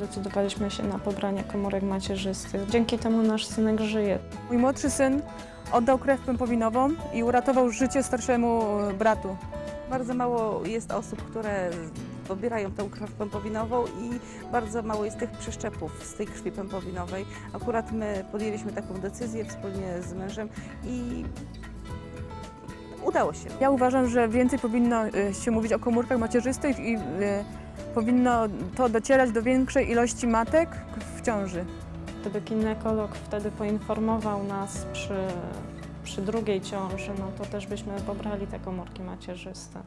zdecydowaliśmy się na pobranie komórek macierzystych. Dzięki temu nasz synek żyje. Mój młodszy syn oddał krew pępowinową i uratował życie starszemu e, bratu. Bardzo mało jest osób, które pobierają tę krew pępowinową i bardzo mało jest tych przeszczepów z tej krwi pępowinowej. Akurat my podjęliśmy taką decyzję wspólnie z mężem i udało się. Ja uważam, że więcej powinno e, się mówić o komórkach macierzystych i e, powinno to docierać do większej ilości matek w ciąży. Gdyby ginekolog wtedy poinformował nas przy, przy drugiej ciąży, no to też byśmy pobrali te komórki macierzyste.